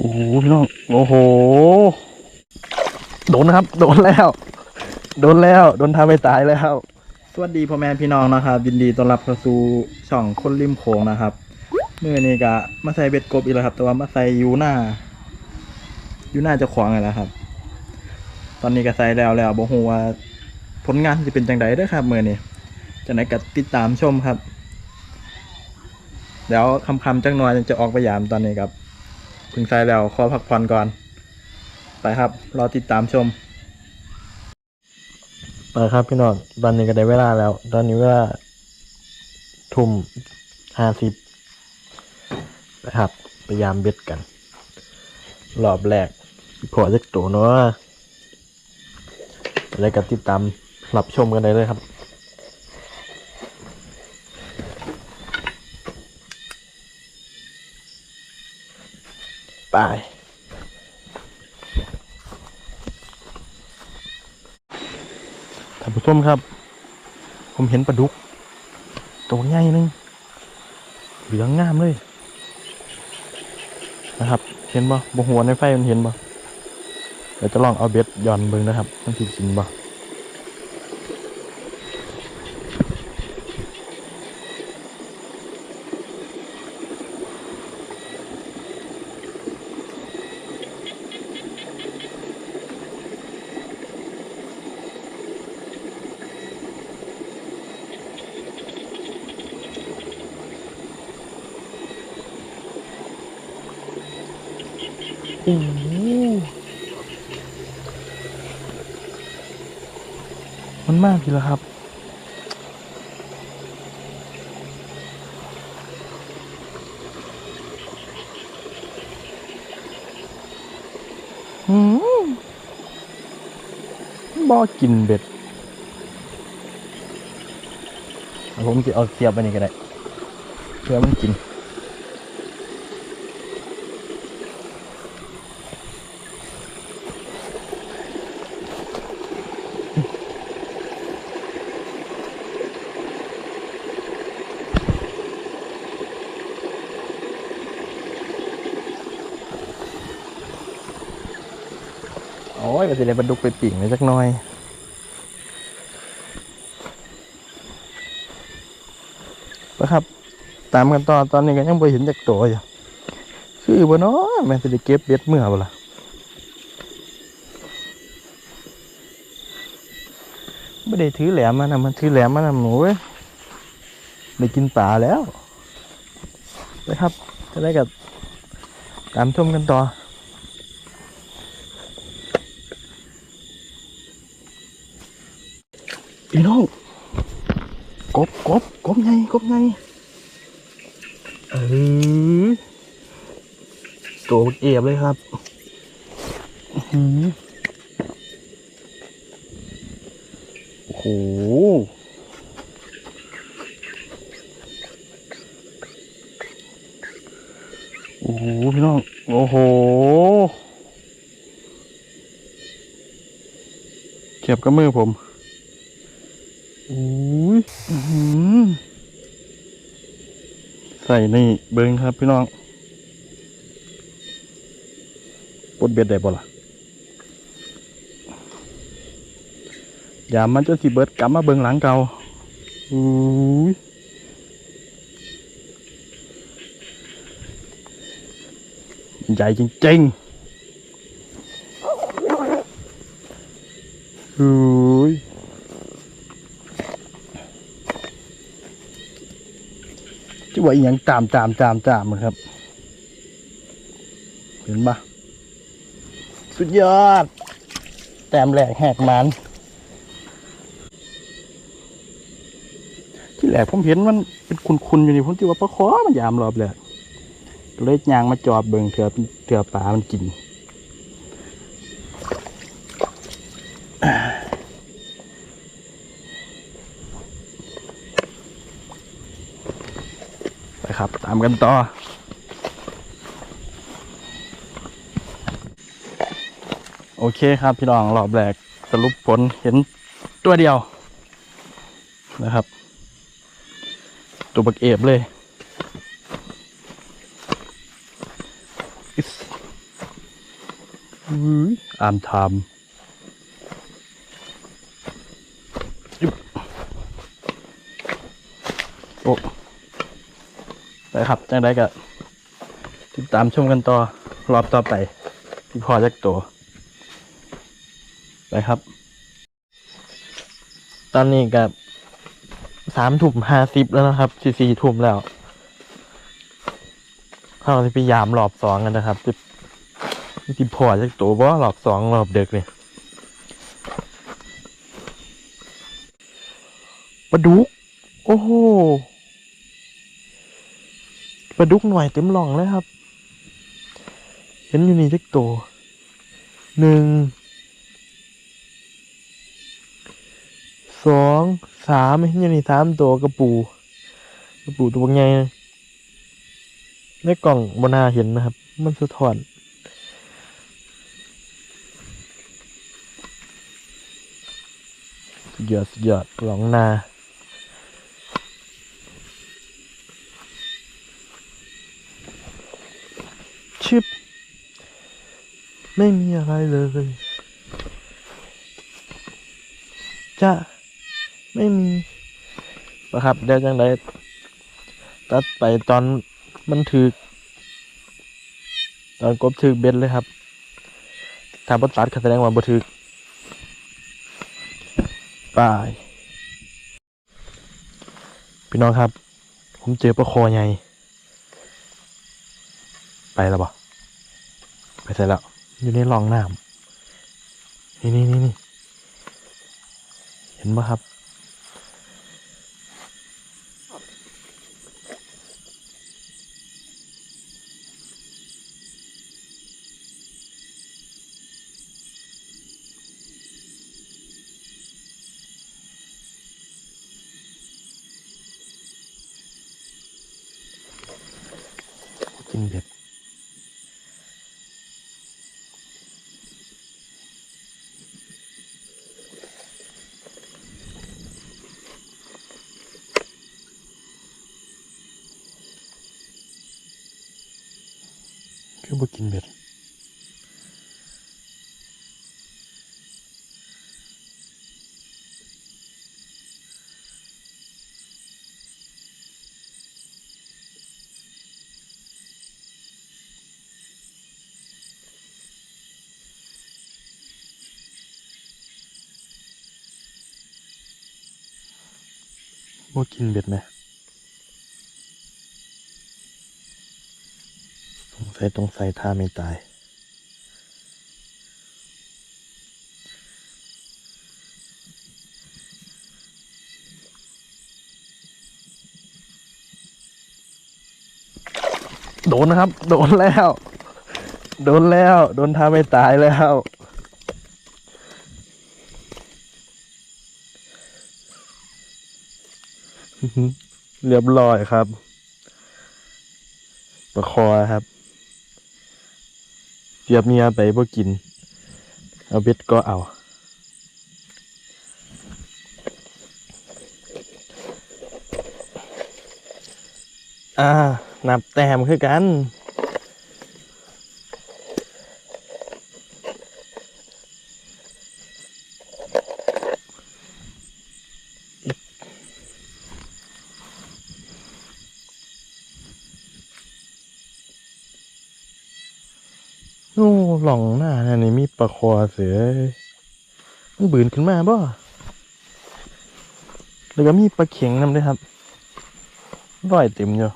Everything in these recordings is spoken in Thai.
โอ้โหพี่น้องโอ้โห โดนนะครับ โดนแล้ว โดนแล้ว โดนทำไปตายแล้ว สวัสดีพ่อแม่พี่น้องนะครับยินดีต้อนรับเข้าสู่ช่องคนริมโขงนะครับเมื่อนี้ก็มาใส่เบ็ดกบอีกแล้วครับ แต่ว่ามาใส่อยูหน้าอยูหน้าจะขวางอะไรครับ ตอนนี้ก็ใส่แล้วแล้วบอกว่าผลงานจะเป็นจังไดเด้อครับเมื่อนี้จะไหนก็ติดตามชมครับ เดี๋ยวคำคำๆจังหน่อยจะออกไปยามตอนนี้ครับ เพึ่งใส่แล้วขอพักผ่อนก่อน ไปครับ รอติดตามชม ไปครับพี่น้องตอนนี้ก็ได้เวลาแล้ว ตอนนี้เวลาทุ่มห้าสิบนะครับพยายามเบ็ดกันรอบแรกพอจะตัวเนาะอะไรก็ติดตามรับชมกันได้เลยครับ ไปท่านผู้ชมครับ ผมเห็นปลาดุก ตัวใหญ่นึงเหลืองงามเลย นะครับ เห็นบ่บหัวในไฟมันเห็นบ่เดี๋ยวจะลองเอาเบ็ดย่อนเบิ่งนะครับ มันสิกินบ่ มันมากทีแล้วครับอืมบอกินเบ็ด ผมจะเอาเสียบไปนี่ก็ได้ เพื่อมันกิน ยก็จะได้บรรดุกไปปิ่งเลยสักน่อยนะครับ ตามกันต่อตอนนี้ก็ยังไม่เห็นจากตัวอยู่คือบ่เนาะแม่นสิได้เก็บเบ็ดเมื่อบ่ล่ะไม่ได้ถือแหลมมานะมันถือแหลมมานะหนูเว้ยได้กินปลาแล้วนะครับจะได้กับตามชมกันต่อ พี่น้องกบกบกบไงกบไงเออโตเอียบเลยครับหือโอ้โหโอ้โหพี่น้อง โอ้โหเก็บกับมือผม อุ้ยอื้อหือใส่นี่เบิ้งครับพี่น้องปลดเบ็ดได้บ่ล่ะอย่ามันจะสิเบิดกลับมาเบิ้งหลังเก่าอุ้ยใหญ่จริงๆอุ้ ที่ว่าอหย่างตามตามตามตามมันครับ เห็นปะสุดยอด แต้มแหลกแหกมันที่แหลกผมเห็นมันเป็นคุณๆอยู่นี่ผมที่ว่าปลาคอมันยามรอบเลยก็เลยยางมาจอบเบิ่งเถื่อเถื่อปลามันกิน ไปครับ ตามกันต่อโอเคครับพี่น้องรอบแรกสรุปผลเห็นตัวเดียวนะครับ ตัวบักเอบเลยอิ๊สอุ้ยอามทามยุบโอ้ ไปครับจังได้ก็ติดตามชมกันต่อรอบต่อไปที่พอจักตัวไปครับ ตอนนี้กับสามถุ่มห้าสิบแล้วนะครับสี่สี่ถุ่มแล้วเราจะพยายามรอบสองกันนะครับจะที่พอจากตัวว่ารอบสองรอบเด็กเนี่ยปลาดุกโอ้โห ปลาดุกหน่อยเต็มหล่องเลยครับ เห็นอยู่นี่จักตัวหนึ่งสองสามเห็นอยู่นี่สามตัวกระปูกระปูตัวใหญ่ในกล่องบนาเห็นนะครับ มันสะท้อนยอดสุดยอดหลองนา ชิปไม่มีอะไรเลยจะไม่มีนะครับเดี๋ยวจังไดตัดไปตอนมันถือตอนกบถือเบ็ดเลยครับ ถ้าบ่ตัดก็แสดงว่าบ่ถือปายพี่น้องครับ ผมเจอปลาคอใหญ่ ไปแล้วบ่ไปใส่แล้ว อยู่ในร่องน้ำนี่นี่นี่นี่เห็นไหมครับ กินเบ็ด คือบ่กินเบ็ดบ่กินเบ็ดไหม สงสัยต้องใส่ท่าไม่ตาย โดนนะครับ โดนแล้ว โดนแล้ว โดนท่าไม่ตายแล้วเรียบร้อยครับ ประคอครับ เสียบเมียไปบ่กิน เอาเบ็ดก็เอา อ่า นับแต้มคือกัน โอ้หล่องหน้านั่นนี่มีปลาคอเสือมันบืนขึ้นมาบ่แล้วก็มีปลาเข็งนำด้วยครับร่อยเต็มอยู่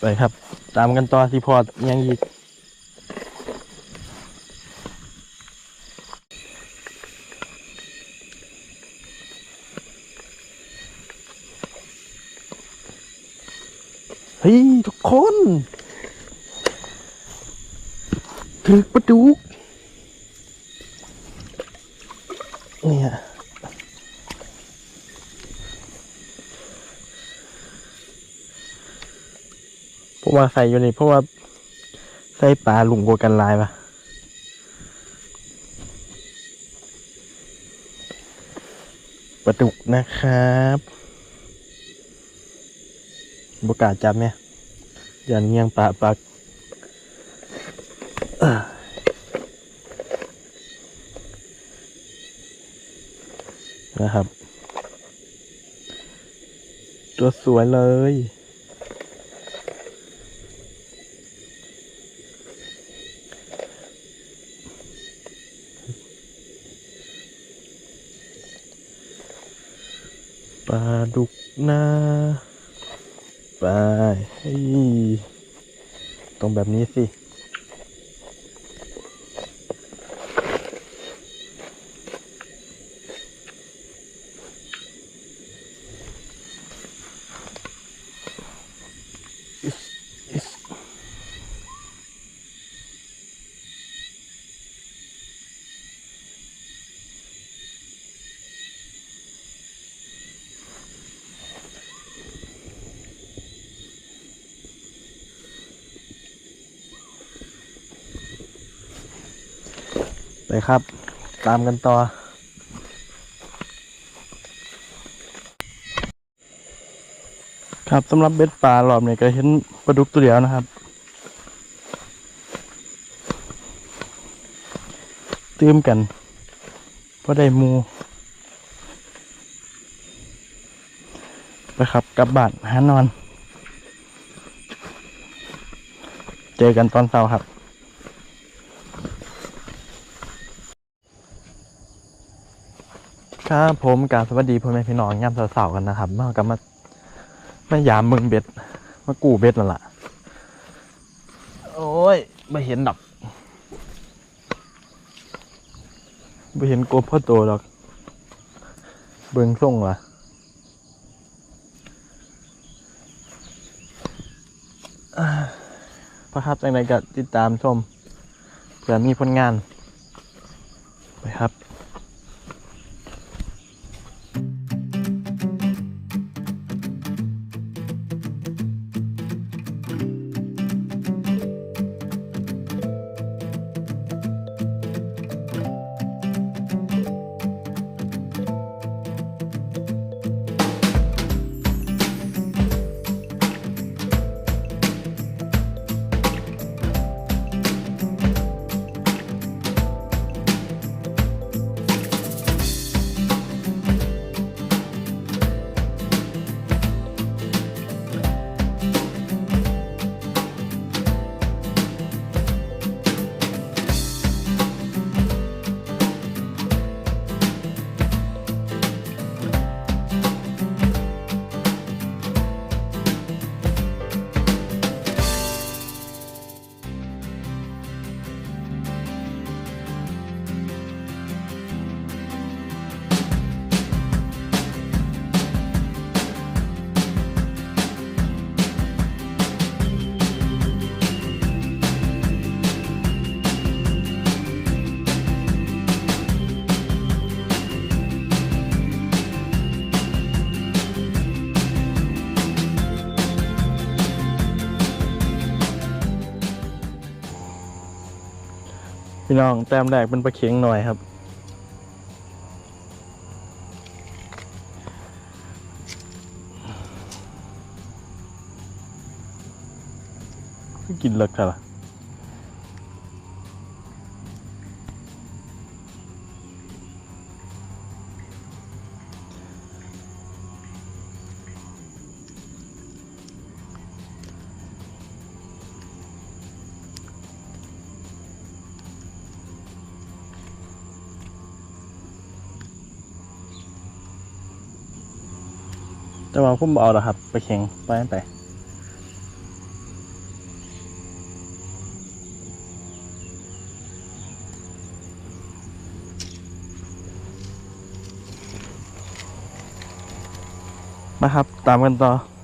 ไปครับ ตามกันต่อที่พอยังอีก เฮ้ยทุกคนถือประดุกเนี่ยพราะว่าใส่อยู่นี่เพราะว่าใส่ปลาหลุงกว่ากันลายปะปลาดุกนะครับ บกาจับเนี่ยยันเงียงปะปักนะครับ ตัวสวยเลยปลาดุกนา ไปเฮ้ยตรงแบบนี้สิ ไปครับ ตามกันต่อ ครับสำหรับเบ็ดปลารอบนี้ก็เห็นปลาดุกตัวเดียวนะครับ เตื้มกันเพราะได้มูไปครับกลับบ้านหานอน เจอกันตอนเช้าครับ ครับผมการสวัสดีพ่อแม่พี่น้องยามเสาร์ๆกันนะครับมากับมามายามเมืองเบ็ดมากูเบ็ดแล้วล่ะ โอ้ยไม่เห็นดอกไม่เห็นกบพ่อโตดอก เบิงส่งว่ะพระครับจังไรก็ติดตามชมเผื่อมีผลงาน พี่น้องแต้มแรกเป็นประเข็งหน่อยครับ กินเลิกค่ะ แต่ว่าผมเอาละครับ ไปแข่งไปไปมาครับ ตามกันต่อ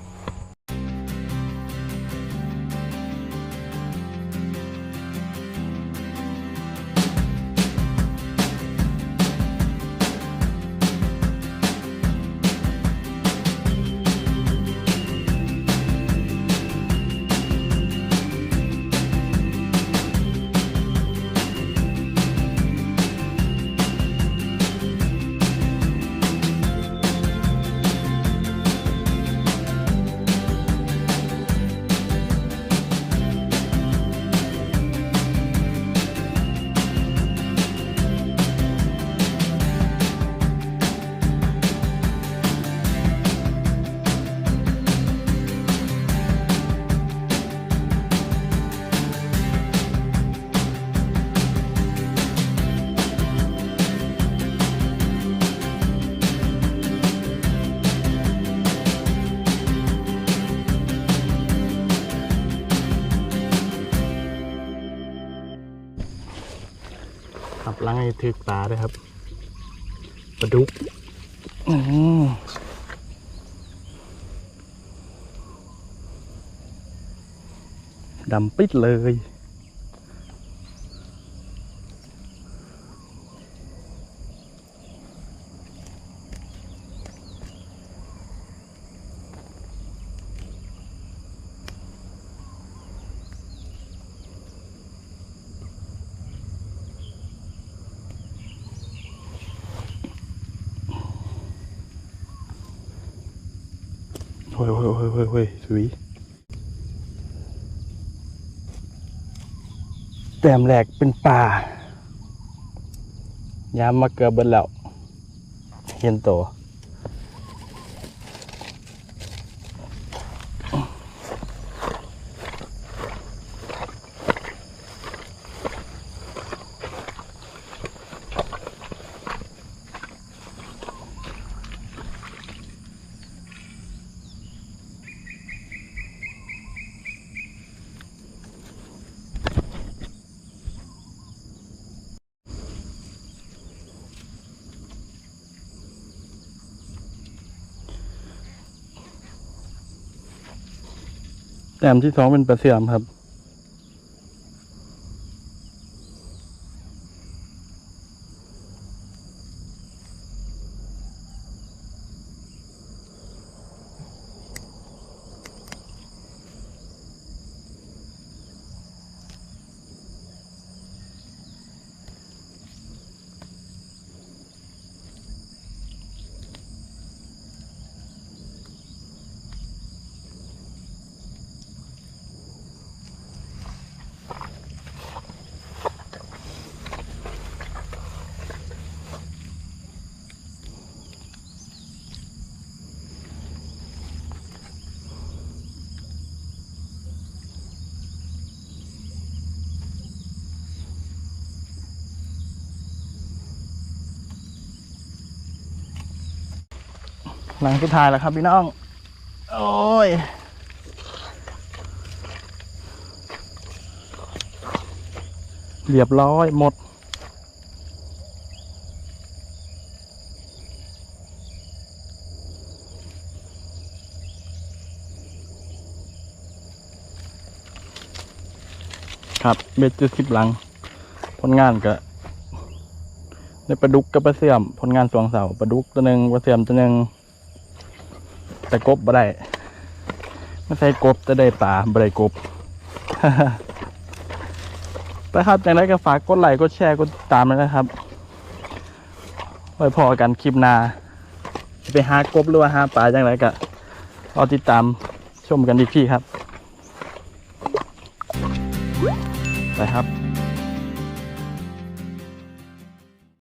ถึกตาด้วยครับปลาดุกอืมดำปิดเลย เฮ้ยเฮ้ยเฮ้ยเฮ้ยเฮ้ยสวยแต้มแหลกเป็นป่ายามมาเกือบเบิดแล้วเห็นตัว แอมที่สองเป็นปลาเสื่อมครับ หลังสุดท้ายแล้วครับพี่น้อง โอ้ยเรียบร้อยหมด ครับเบ็ดจุดสิบหลัง ผลงานก็ได้ปลาดุกกับปลาเสื่อม ผลงานสองเสาปลาดุกตัวหนึ่งปลาเสื่อมตัวหนึ่ง แต่กบบ่ได้ไม่ใช่กบจะได้ปลาบ่ได้กบไปครับอย่างไรก็ฝากกดไลค์กดแชร์กดตามด้วยนะครับ ไว้พอกันคลิปหน้าจะไปหากบหรือว่าหาปลาอย่างไรก็รอติดตามชมกันอีกที่ครับ